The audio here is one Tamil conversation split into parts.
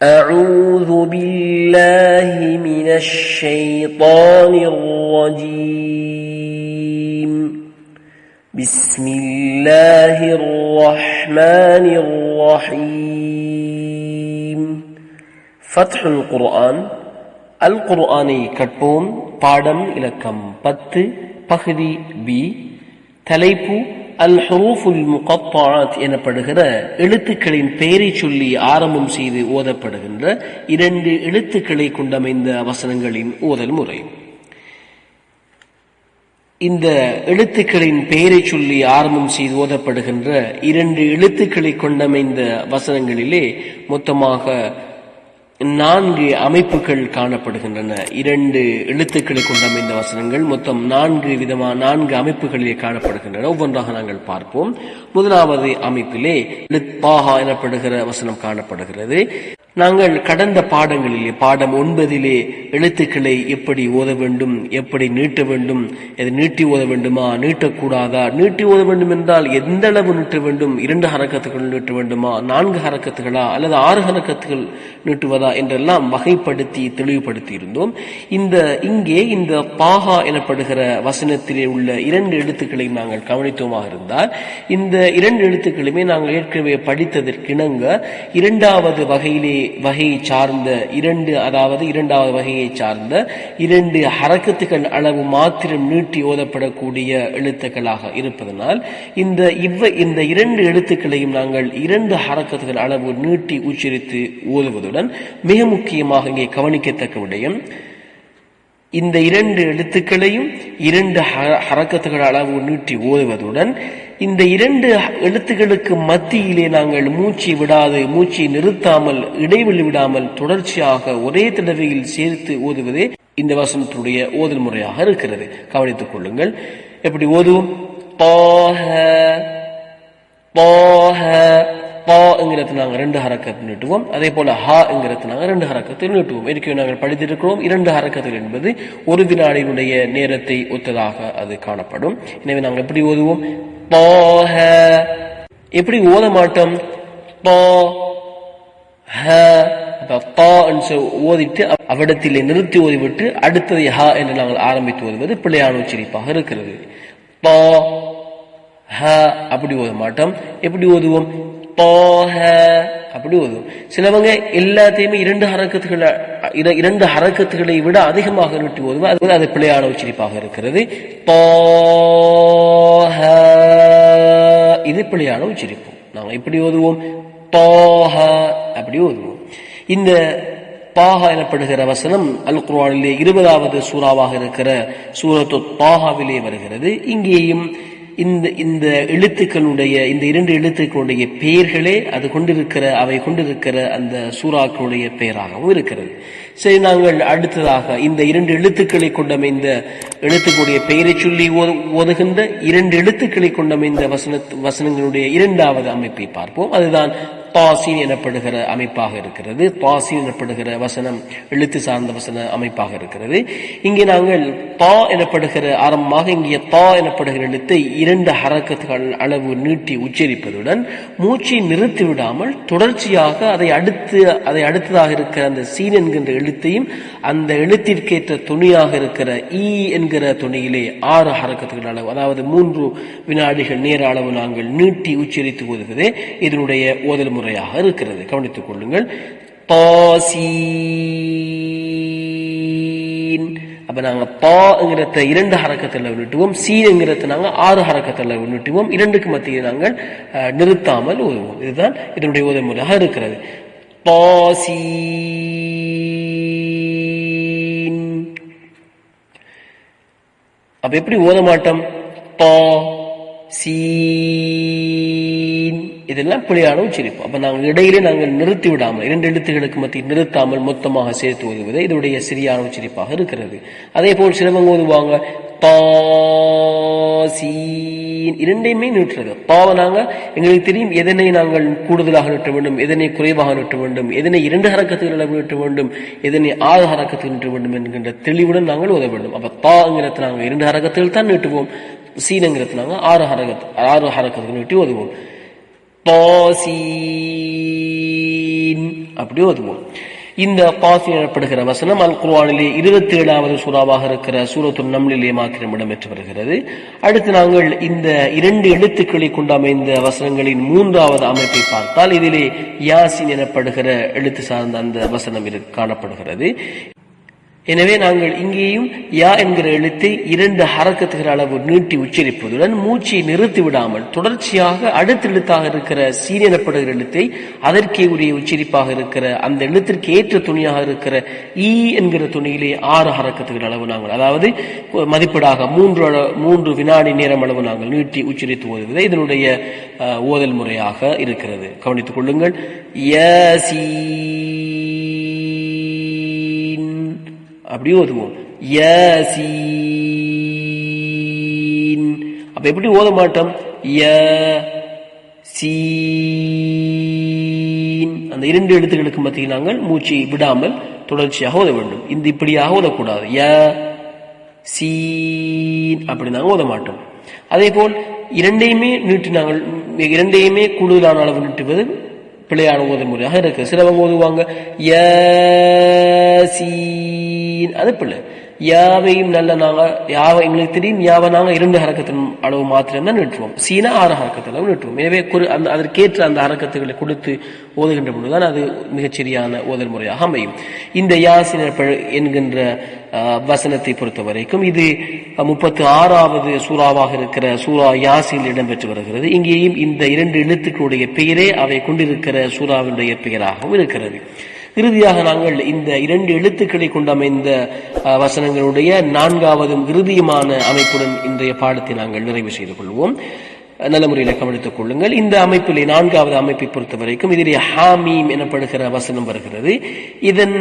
أعوذ بالله من الشيطان الرجيم بسم الله الرحمن الرحيم فتح القرآن அல் குர்ஆனை கற்போம் பாடம் இலக்கம் பத்து பகுதி பி தலைப்பு அல் ஹுரூஃபுல் முகத்தாத் எனப்படுகிற எழுத்துக்களின் பெயரை சொல்லி ஆரம்பம் செய்து ஓதப்படுகின்ற இரண்டு எழுத்துக்களை கொண்டமைந்த வசனங்களின் ஓதல் முறை. இந்த எழுத்துக்களின் பெயரை சொல்லி ஆரம்பம் செய்து ஓதப்படுகின்ற இரண்டு எழுத்துக்களை கொண்டமைந்த வசனங்களிலே மொத்தமாக நான்கு அமைப்புகள் காணப்படுகின்றன. இரண்டு எழுத்துக்களை கொண்டமைந்த வசனங்கள் மொத்தம் நான்கு விதமான நான்கு அமைப்புகளிலே காணப்படுகின்றன. ஒவ்வொன்றாக நாங்கள் பார்ப்போம். முதலாவது அமைப்பிலே எழுத்பாகா எனப்படுகிற வசனம் காணப்படுகிறது. நாங்கள் கடந்த பாடங்களிலே பாடம் ஒன்பதிலே எழுத்துக்களை எப்படி ஓத வேண்டும் எப்படி நீட்ட வேண்டும் எது நீட்டி ஓத வேண்டுமா நீட்டக்கூடாதா நீட்டி ஓத வேண்டும் என்றால் எந்த அளவு நீட்ட வேண்டும் இரண்டு ஹரக்கத்துகள் நீட்ட வேண்டுமா நான்கு ஹரக்கத்துகளா அல்லது ஆறு ஹரக்கத்துகள் நீட்டுவதா என்றெல்லாம் வகைப்படுத்தி தெளிவுபடுத்தி இருந்தோம். இந்த இங்கே இந்த பாகா எனப்படுகிற வசனத்திலே உள்ள இரண்டு எழுத்துக்களை நாங்கள் கவனித்தோமாக இருந்தால் இந்த இரண்டு எழுத்துக்களுமே நாங்கள் ஏற்கனவே படித்ததற்கிணங்க இரண்டாவது வகையிலே வகையை சார்ந்த இரண்டு அதாவது இரண்டாவது வகையை சார்ந்த இரண்டு ஹரக்கத்துகள் அளவு மாத்திரம் நீட்டி ஓதப்படக்கூடிய எழுத்துக்களாக இருப்பதனால் இந்த இவ்வ இந்த இரண்டு எழுத்துக்களையும் நாங்கள் இரண்டு ஹரக்கத்துகள் அளவு நீட்டி உச்சரித்து ஓதுவதுடன் மிக முக்கியமாக இங்கே கவனிக்கத்தக்க விடயம் இந்த இரண்டு எழுத்துக்களையும் இரண்டு ஹரக்கத்துகள் அளவு நீட்டி ஓதுவதுடன் இந்த இரண்டு எழுத்துக்களுக்கு மத்தியிலே நாங்கள் மூச்சு விடாது மூச்சை நிறுத்தாமல் இடைவெளி விடாமல் தொடர்ச்சியாக ஒரே தடவையில் சேர்த்து ஓதுவதே இந்த வசனத்துடைய ஓதல் முறையாக இருக்கிறது. கவனித்துக் கொள்ளுங்கள். எப்படி ஓதுவோம்? பாஹ பாஹ பாங்கிறது நாங்கள் ரெண்டு ஹரக்கத்தை நீட்டுவோம். அதே போல ஹா என்கிறது நாங்கள் ரெண்டு ஹரக்கத்தில் நீட்டுவோம். ஏற்கனவே நாங்கள் படித்திருக்கிறோம். இரண்டு ஹரக்கத்தில் என்பது ஒரு வினாடியினுடைய நேரத்தை ஒத்ததாக அது காணப்படும். எனவே நாங்கள் எப்படி ஓதுவோம்? பாஹ எப்படி ஓத மாட்டோம்? பா ஹ. என்று ஓதிட்டு அவ்விடத்திலே நிறுத்தி ஓதிவிட்டு அடுத்ததை ஹா என்று நாங்கள் ஆரம்பித்து ஓதுவது பிள்ளையான உச்சரிப்பாக இருக்கிறது. பா ஹ. அப்படி ஓத மாட்டோம். எப்படி ஓதுவோம்? போஹ அப்படி ஓதுவோம் சிலவங்க எல்லாத்தையுமே இரண்டு ஹரக்கத்துகளை இரண்டு ஹரக்கத்துகளை விட அதிகமாக நீட்டி ஓதுவோம் அது அது பிள்ளையான உச்சரிப்பாக இருக்கிறது. போஹ இது பிள்ளையான உச்சரிப்பு நாங்கள் இப்படி ஓதுவோம்? போஹ அப்படி ஓதுவோம். இந்த பாஹா எனப்படுகிற வசனம் அல் குர்வானிலே இருபதாவது சூறாவாக இருக்கிற சூரத்து பாஹாவிலே வருகிறது. இங்கேயும் இந்த இந்த எழுத்துக்களுடைய இந்த இரண்டு எழுத்துக்களுடைய பெயர்களே அது கொண்டிருக்கிற அவை கொண்டிருக்கிற அந்த சூறாக்களுடைய பெயராகவும் இருக்கிறது. சரி நாங்கள் அடுத்ததாக இந்த இரண்டு எழுத்துக்களை கொண்டமைந்த எழுத்துக்களுடைய பெயரை சொல்லி ஓதுகின்ற இரண்டு எழுத்துக்களை கொண்டமைந்த வசன வசனங்களுடைய இரண்டாவது அமைப்பை பார்ப்போம். அதுதான் தாசீன் எனப்படுகிற அமைப்பாக இருக்கிறது. தாசீன் எனப்படுகிற வசனம் எழுத்து சார்ந்த வசன அமைப்பாக இருக்கிறது. இங்கே நாங்கள் தா எனப்படுகிற ஆரம்பமாக இங்கே தா எனப்படுகிற எழுத்தை இரண்டு ஹரக்கத்துகள் அளவு நீட்டி உச்சரிப்பதுடன் மூச்சை நிறுத்தி விடாமல் தொடர்ச்சியாக அதை அடுத்து அதை அடுத்ததாக இருக்கிற அந்த சீன் என்கின்ற எழுத்தையும் அந்த எழுத்திற்கேற்ற துணியாக இருக்கிற ஈ என்கிற துணியிலே ஆறு ஹரக்கத்துகள் அளவு அதாவது மூன்று வினாடிகள் நேர அளவு நாங்கள் நீட்டி உச்சரித்து ஓதுவதே இதனுடைய ஓதல் முறையாக இருக்கிறது. கவனித்துக் கொள்ளுங்கள். அப்ப நாங்க பாங்கிறத இரண்டு ஹரக்கத்தில் விட்டுவோம். சீங்கிறத நாங்க ஆறு ஹரக்கத்தில் விட்டுவோம். இரண்டுக்கு மத்தியில் நாங்கள் நிறுத்தாமல் ஓதுவோம். இதுதான் இதனுடைய ஓதல் முறையாக இருக்கிறது. பாசி அப்ப எப்படி ஓத மாட்டோம்? பா சீன். இதெல்லாம் பிழையான உச்சரிப்பு. அப்ப நாங்கள் இடையிலே நாங்கள் நிறுத்தி விடாமல் இரண்டு எழுத்துகளுக்கு மத்தியில் நிறுத்தாமல் மொத்தமாக சேர்த்து ஓதுவது இதனுடைய சரியான உச்சரிப்பாக இருக்கிறது. அதே போல் சிலவங்க ஓதுவாங்க தாசீன் இரண்டையுமே நிறுத்துறது. பாவை நாங்க எங்களுக்கு தெரியும் எதனை நாங்கள் கூடுதலாக நிறுத்த வேண்டும் எதனை குறைவாக நிறுத்த வேண்டும் எதனை இரண்டு ஹரக்கத்துகள் நிறுத்த வேண்டும் எதனை ஆறு ஹரக்கத்தில் நிறுத்த வேண்டும் என்கின்ற தெளிவுடன் நாங்கள் உதவ வேண்டும். அப்ப தாங்கிறத நாங்கள் இரண்டு ஹரக்கத்துகள் தான் நிறுத்துவோம். சீனங்கிறதுனாங்க ஆறு ஹரகத் ஆறு ஹரகத்துக்கு நீட்டி உதவுவோம் தாசீன் அப்படி ஓதுவோம் இந்த பாசி எனப்படுகிற வசனம் அல் குர்வானிலே இருபத்தி ஏழாவது சூறாவாக இருக்கிற சூரத்து நம்லிலே மாத்திரம் இடம்பெற்று வருகிறது. அடுத்து நாங்கள் இந்த இரண்டு எழுத்துக்களை கொண்டு அமைந்த வசனங்களின் மூன்றாவது அமைப்பை பார்த்தால் இதிலே யாசின் எனப்படுகிற எழுத்து சார்ந்த அந்த வசனம் காணப்படுகிறது. எனவே நாங்கள் இங்கேயும் யா என்கிற எழுத்தை இரண்டு ஹரக்கத்துகிற அளவு நீட்டி உச்சரிப்பதுடன் மூச்சை நிறுத்தி விடாமல் தொடர்ச்சியாக அடுத்த எழுத்தாக இருக்கிற சீன் எனப்படுகிற எழுத்தை அதற்கே உரிய உச்சரிப்பாக இருக்கிற அந்த எழுத்திற்கு ஏற்ற துணியாக இருக்கிற ஈ என்கிற துணியிலே ஆறு ஹரக்கத்துகிற அளவு நாங்கள் அதாவது மதிப்பீடாக மூன்று மூன்று வினாடி நேரம் அளவு நாங்கள் நீட்டி உச்சரித்து ஓதுவதே இதனுடைய ஓதல் முறையாக இருக்கிறது. கவனித்துக் கொள்ளுங்கள். யசீன் அப்படி ஓதுவோம். யசீன். அப்ப எப்படி ஓத மாட்டோம்? ய சீன் அந்த இரண்டு எழுத்துக்களுக்கு மத்தியில் நாங்கள் மூச்சை விடாமல் தொடர்ச்சியாக ஓத வேண்டும். இந்த இப்படியாக ஓதக்கூடாது. ய சீன் அப்படி நாங்கள் ஓத மாட்டோம். அதே போல் இரண்டையுமே நீட்டு நாங்கள் இரண்டையுமே கூடுதலான அளவு நீட்டுவது பிள்ளையான ஓதல் முறையாக இருக்கு. சிலவங்க ஓதுவாங்க யசீன். அது பிள்ளை. யாவையும் நல்ல நாங்கள் யாவை எங்களுக்கு தெரியும் யாவை நாங்கள் இரண்டு ஹரக்கத்தின் அளவு மாத்திரம் தான் நீட்டுவோம் சீனா ஆறு ஹரக்கத்தில் அளவு எனவே குறி- அந்த அதற்கேற்ற அந்த ஹரக்கத்துகளை கொடுத்து ஓதுகின்ற பொழுதுதான் அது மிகச்சரியான ஓதல் முறையாக அமையும். இந்த யாசின் என்கின்ற வசனத்தை பொறுத்த வரைக்கும் இது முப்பத்தி ஆறாவது சூறாவாக இருக்கிற சூரா யாசில் இடம்பெற்று வருகிறது. இங்கேயும் இந்த இரண்டு எழுத்துக்களுடைய பெயரே அவை கொண்டிருக்கிற சூறாவினுடைய பெயராகவும் இருக்கிறது. இறுதியாக நாங்கள் இந்த இரண்டு எழுத்துக்களை கொண்டமைந்த அமைந்த வசனங்களுடைய நான்காவதும் இறுதியுமான அமைப்புடன் இன்றைய பாடத்தை நாங்கள் நிறைவு செய்து கொள்வோம். நல்ல முறையில் கவனித்துக் கொள்ளுங்கள். இந்த அமைப்பிலே நான்காவது அமைப்பை பொறுத்த வரைக்கும் இதிலே ஹாமீம் எனப்படுகிற வசனம் வருகிறது. இதன்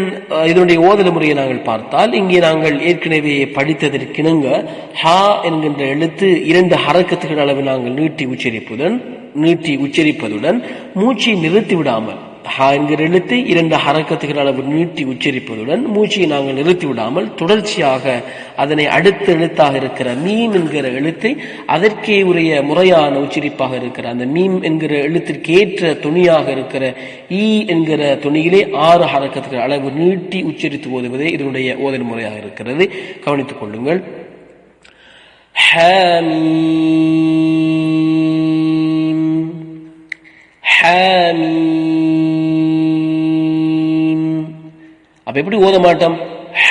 இதனுடைய ஓதல் முறையை நாங்கள் பார்த்தால் இங்கே நாங்கள் ஏற்கனவே படித்ததற்கிணங்க ஹா என்கின்ற எழுத்து இரண்டு ஹரக்கத்துகள் அளவு நாங்கள் நீட்டி உச்சரிப்புடன் நீட்டி உச்சரிப்பதுடன் மூச்சை நிறுத்தி விடாமல் ஹா என்கிற எழுத்தை இரண்டு ஹரக்கத்துகள் அளவு நீட்டி உச்சரிப்பதுடன் மூச்சையை நாங்கள் நிறுத்தி விடாமல் தொடர்ச்சியாக அதனை அடுத்த எழுத்தாக இருக்கிற மீம் என்கிற எழுத்தை அதற்கே உரிய முறையான உச்சரிப்பாக இருக்கிற அந்த மீம் என்கிற எழுத்திற்கு ஏற்ற துணியாக இருக்கிற ஈ என்கிற துணியிலே ஆறு ஹரக்கத்துகள் அளவு நீட்டி உச்சரித்து ஓதுவதே இதனுடைய ஓதல் முறையாக இருக்கிறது. கவனித்துக் கொள்ளுங்கள். ஹமீம். ஹ அப்ப எப்படி ஓத மாட்டோம்?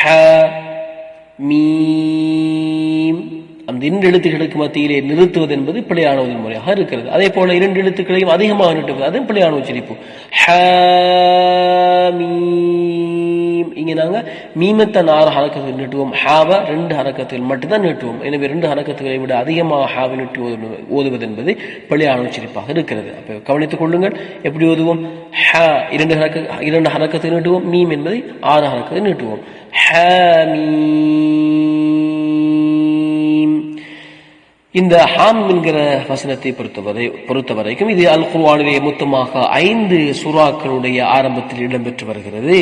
ஹ மீம். அந்த இரண்டு எழுத்துக்களுக்கு மத்தியிலே நிறுத்துவது என்பது பிழையான முறையாக இருக்கிறது. அதே போல இரண்டு எழுத்துக்களையும் அதிகமாக நிறுத்துவது அதுவும் பிழையான உச்சரிப்பு. இங்கே மீம் இங்க நாங்க ஆறு ஹரக்கத்தில் நீட்டுவோம். ஹாவ ரெண்டு ஹரக்கத்தில் மட்டும்தான் நீட்டுவோம். எனவே ரெண்டு ஹரக்கத்துகளை விட அதிகமாக ஹாவை நீட்டி ஓதுவது என்பது பிழையான உச்சரிப்பாக இருக்கிறது. அப்போ கவனித்துக் கொள்ளுங்கள். எப்படி ஓதுவோம்? ஹ இரண்டு ஹரக்க இரண்டு ஹரக்கத்தில் நீட்டுவோம். மீம் என்பதை ஆறு ஹரக்கத்தை நீட்டுவோம். மீ இந்த ஹாம் என்கிற வசனத்தை பொறுத்தவரை பொறுத்த வரைக்கும் இது அல் குர்வானிலே மொத்தமாக ஐந்து சூறாக்களுடைய ஆரம்பத்தில் இடம்பெற்று வருகிறது.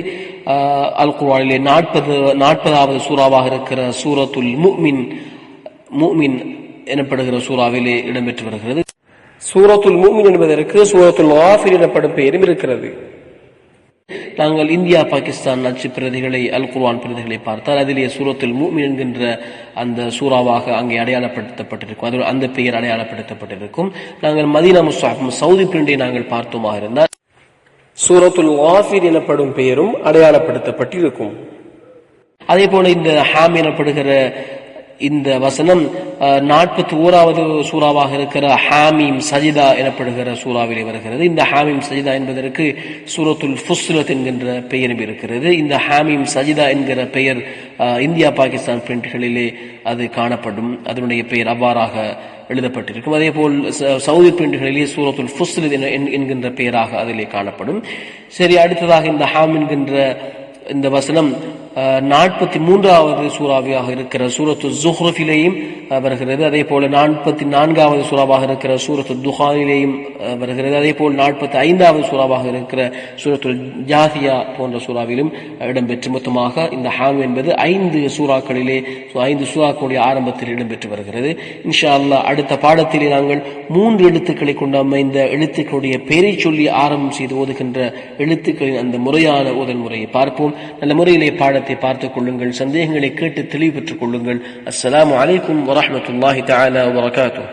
ஆஹ், அல் குர்வானிலே நாற்பது நாற்பதாவது சூறாவாக இருக்கிற சூரத்துல் முஃமின் முஃமின் எனப்படுகிற சூறாவிலே இடம்பெற்று வருகிறது. சூரத்துல் மூமின் என்பதற்கு சூரத்துல் வாஃபிர் எனப்படும் பெயரும் இருக்கிறது. நாங்கள் இந்தியா பாகிஸ்தான் நச்சு பிரதிகளை அல் குர்வான் பிரதிகளை பார்த்தால் அதிலே சூரத்தில் மூமி என்கின்ற அந்த சூறாவாக அங்கே அடையாளப்படுத்தப்பட்டிருக்கும். அது அந்த பெயர் அடையாளப்படுத்தப்பட்டிருக்கும். நாங்கள் மதீனா முஸ்தாப் சவுதி பிரிண்டை நாங்கள் பார்த்தோமாக இருந்தால் சூரத்துல் வாஃபிர் எனப்படும் பெயரும் அடையாளப்படுத்தப்பட்டிருக்கும். அதே போல இந்த ஹாம் எனப்படுகிற இந்த வசனம் நாற்பத்தி ஓராவது சூறாவாக இருக்கிற ஹாமீம் சஜிதா எனப்படுகிற சூறாவிலே வருகிறது. இந்த ஹாமீம் சஜிதா என்பதற்கு சூரத்துல் ஃபுஸ்லத் என்கின்ற பெயரும் இருக்கிறது. இந்த ஹாமீம் சஜிதா என்கிற பெயர் இந்தியா பாகிஸ்தான் பிரிண்ட்களிலே அது காணப்படும். அதனுடைய பெயர் அவ்வாறாக எழுதப்பட்டிருக்கும். அதே போல் ச- சவுதி பிரிண்ட்களிலே சூரத்துல் ஃபுஸ்லத் என்- என்கின்ற பெயராக அதிலே காணப்படும். சரி அடுத்ததாக இந்த ஹாம் என்கின்ற இந்த வசனம் நாற்பத்தி மூன்றாவது சூறாவியாக இருக்கிற சூரத்து ஜுஹ்ரஃபிலேயும் வருகிறது. அதே போல நாற்பத்தி நான்காவது சூறாவாக இருக்கிற சூரத்து துஹானிலேயும் வருகிறது. அதே போல் நாற்பத்தி ஐந்தாவது சூறாவாக இருக்கிற சூரத்துல் ஜாசியா போன்ற சூறாவிலும் இடம்பெற்று மொத்தமாக இந்த ஹாம் என்பது ஐந்து சூறாக்களிலே ஐந்து சூறாக்களுடைய ஆரம்பத்தில் இடம்பெற்று வருகிறது. இன்ஷா அல்லாஹ் அடுத்த பாடத்திலே நாங்கள் மூன்று எழுத்துக்களை கொண்டு அமைந்த எழுத்துக்களுடைய பெயரை சொல்லி ஆரம்பம் செய்து ஓதுகின்ற எழுத்துக்களின் அந்த முறையான ஓதல் முறையை பார்ப்போம். நல்ல முறையிலே பாடத்தை பார்த்துக் கொள்ளுங்கள் சந்தேகங்களை கேட்டு தெளிவு பெற்றுக் கொள்ளுங்கள் அஸ்ஸலாமு அலைக்கும் வரஹ்மத்துல்லாஹி தஆலா வபரகாத்துஹு